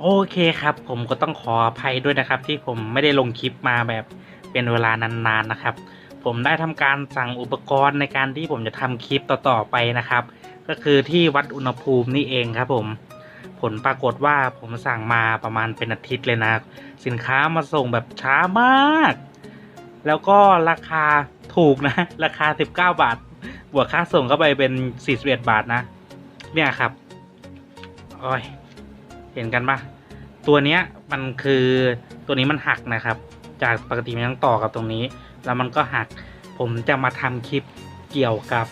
โอเคครับ ผมก็ต้องขออภัยด้วยนะครับ ที่ผมไม่ได้ลงคลิปมาแบบเป็นเวลานานๆนะครับ ผมได้ทำการสั่งอุปกรณ์ในการที่ผมจะทำคลิปต่อๆไปนะครับ ก็คือที่วัดอุณหภูมินี่เองครับ ผมผลปรากฏว่าผมสั่งมาประมาณเป็นอาทิตย์เลยนะ สินค้ามาส่งแบบช้ามาก แล้วก็ราคาถูกนะ ราคา 19 บาท บวกค่าส่งเข้าไปเป็น 41 บาทนะ เนี่ยครับโอ้ย เห็นกันปะตัวเนี้ยมันคือตัวนี้มันหักนะครับ จากปกติมันต้องต่อกับตรงนี้ แล้วมันก็หักผมจะมาทำคลิปเกี่ยวกับ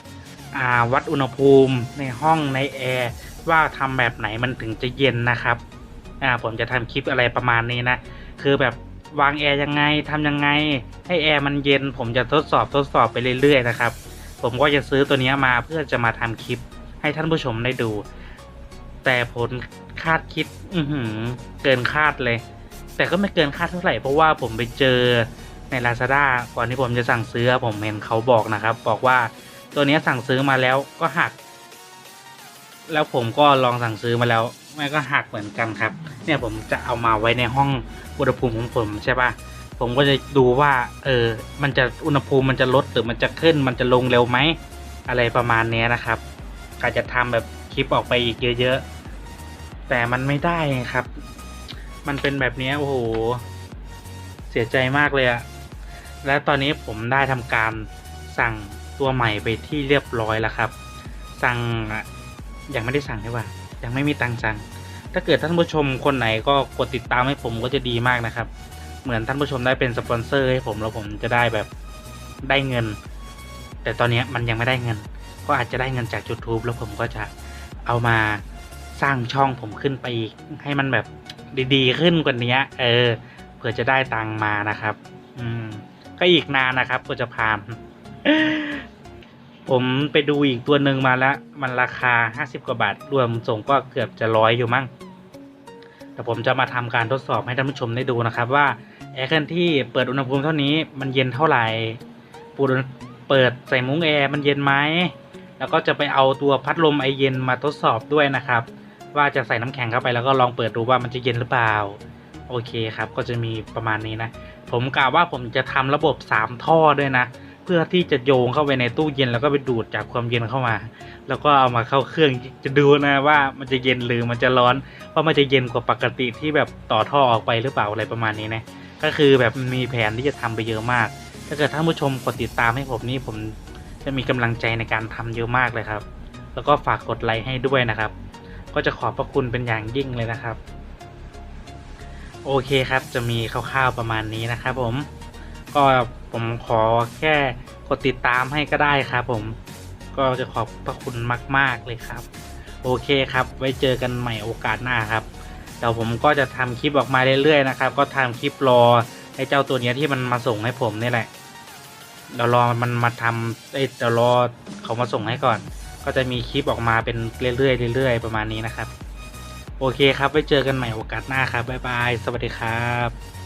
วัดอุณหภูมิในห้องในแอร์ว่าทำแบบไหนมันถึงจะเย็นนะครับผมจะทำคลิปอะไรประมาณนี้นะคือแบบวางแอร์ยังไงทำยังไง ให้แอร์มันเย็น ผมจะทดสอบทดสอบไปเรื่อยๆนะครับ ผมก็จะซื้อตัวนี้มาเพื่อจะมาทำคลิปให้ท่านผู้ชมได้ดู แต่ผล คาดคิด อือหือ เกินคาดเลย แต่ก็ไม่เกินคาดเท่าไหร่เพราะว่าผมไปเจอใน Lazada ก่อนที่ผมจะสั่งซื้อผมเห็นเขาบอกนะครับ บอกว่าตัวนี้สั่งซื้อมาแล้วก็หัก แล้วผมก็ลองสั่งซื้อมาแล้วมันก็หักเหมือนกันครับ เนี่ยผมจะเอามาไว้ในห้องอุณหภูมิของผมใช่ปะผมก็จะดูว่า เออ มันจะอุณหภูมิมันจะลดหรือมันจะขึ้น มันจะลงเร็วไหมอะไรประมาณนี้นะครับอาจจะทำแบบคลิปออกไปอีกเยอะๆ แต่มันไม่ได้ครับ มันเป็นแบบนี้โอ้โห เสียใจมากเลยอะและตอนนี้ผมได้ทำการสั่งตัวใหม่ไปที่เรียบร้อยแล้วครับ สั่งยังไม่ได้สั่งใช่ป่ะยังไม่มีตังค์สั่ง ถ้าเกิดท่านผู้ชมคนไหนก็กดติดตามให้ผมก็จะดีมากนะครับ เหมือนท่านผู้ชมได้เป็นสปอนเซอร์ให้ผมแล้วผมจะได้แบบได้เงิน แต่ตอนนี้มันยังไม่ได้เงิน ก็อาจจะได้เงินจาก YouTube แล้วผมก็จะเอามา สร้างช่องผมขึ้นไปอีกให้มันแบบดีๆ ขึ้นกว่านี้เออเพื่อจะได้ตังมานะครับ อืม ก็อีกนานนะครับกว่าจะผ่าน ผมไปดูอีกตัวหนึ่งมาแล้ว มันราคา50กว่าบาท รวมส่งก็เกือบจะร้อยอยู่มั้งแต่ผมจะมาทำการทดสอบให้ท่านผู้ชมได้ดูนะครับ ว่าแอร์เคลื่อนที่เปิดอุณหภูมิเท่านี้มันเย็นเท่าไหร่ปูดเปิดใส่มุ้งแอร์มันเย็นไหมแล้วก็จะไปเอาตัวพัดลมไอเย็นมาทดสอบด้วยนะครับ ว่าจะใส่น้ำแข็งเข้าไปแล้วก็ลองเปิดดูว่ามันจะเย็นหรือเปล่า โอเคครับ ก็จะมีประมาณนี้นะ ผมกล่าวว่าผมจะทำระบบ 3 ท่อด้วยนะ เพื่อที่จะโยงเข้าไปในตู้เย็นแล้วก็ไปดูดจากความเย็นเข้ามา แล้วก็เอามาเข้าเครื่องจะดูนะว่ามันจะเย็นหรือมันจะร้อนว่ามันจะเย็นกว่าปกติที่แบบต่อท่อออกไปหรือเปล่าอะไรประมาณนี้นะก็คือแบบมีแผนที่จะทำไปเยอะมาก ถ้าเกิดท่านผู้ชมกดติดตามให้ผมนี่ผมจะมีกำลังใจในการทำเยอะมากเลยครับ แล้วก็ฝากกดไลค์ให้ด้วยนะครับ ก็จะขอบพระคุณเป็นอย่างยิ่งเลยนะครับ โอเคครับจะมีคร่าวๆประมาณนี้นะครับผมก็ผมขอแค่กดติดตามให้ก็ได้ครับผมก็จะขอบพระคุณมาก ๆ เลยครับ โอเคครับ ไว้เจอกันใหม่โอกาสหน้าครับเดี๋ยวผมก็จะทำคลิปออกมาเรื่อยๆนะครับ ก็ทำคลิปรอไอ้เจ้าตัวเนี้ยที่มันมาส่งให้ผมนี่แหละเดี๋ยวรอมันมาทำเอ้เดี๋ยวรอเขามาส่งให้ก่อน ก็จะมีคลิปออกมาเป็นเรื่อยๆเรื่อยๆประมาณนี้นะครับ โอเคครับไว้เจอกันใหม่โอกาสหน้าครับบ๊ายบาย สวัสดีครับ